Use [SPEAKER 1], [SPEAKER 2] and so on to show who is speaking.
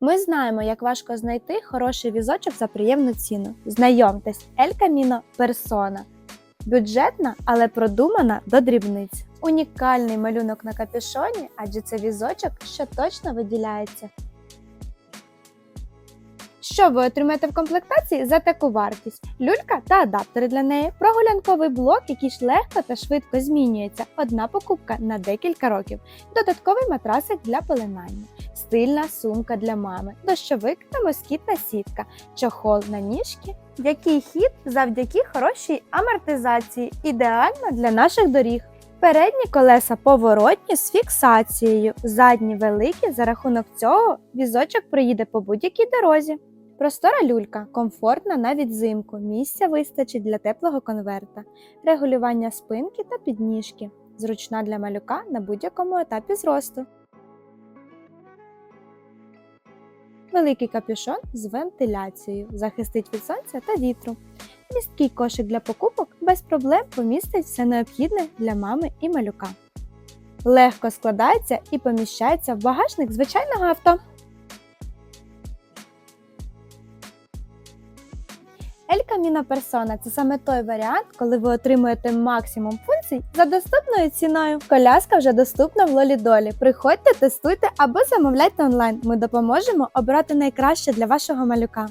[SPEAKER 1] Ми знаємо, як важко знайти хороший візочок за приємну ціну. Знайомтесь, El Camino Persona. Бюджетна, але продумана до дрібниць. Унікальний малюнок на капюшоні, адже це візочок, що точно виділяється. Що ви отримаєте в комплектації за таку вартість? Люлька та адаптери для неї, прогулянковий блок, який ж легко та швидко змінюється. Одна покупка на декілька років, додатковий матрасик для пеленання, стильна сумка для мами, дощовик та москітна сітка, чохол на ніжки. Який хід завдяки хорошій амортизації, ідеально для наших доріг. Передні колеса поворотні з фіксацією, задні великі. За рахунок цього візочок проїде по будь-якій дорозі. Простора люлька, комфортна навіть взимку. Місця вистачить для теплого конверта, регулювання спинки та підніжки. Зручна для малюка на будь-якому етапі зросту. Великий капюшон з вентиляцією захистить від сонця та вітру. Місткий кошик для покупок без проблем помістить все необхідне для мами і малюка. Легко складається і поміщається в багажник звичайного авто. El Camino Persona – це саме той варіант, коли ви отримуєте максимум функцій за доступною ціною. Коляска вже доступна в Лолідолі. Приходьте, тестуйте або замовляйте онлайн. Ми допоможемо обрати найкраще для вашого малюка.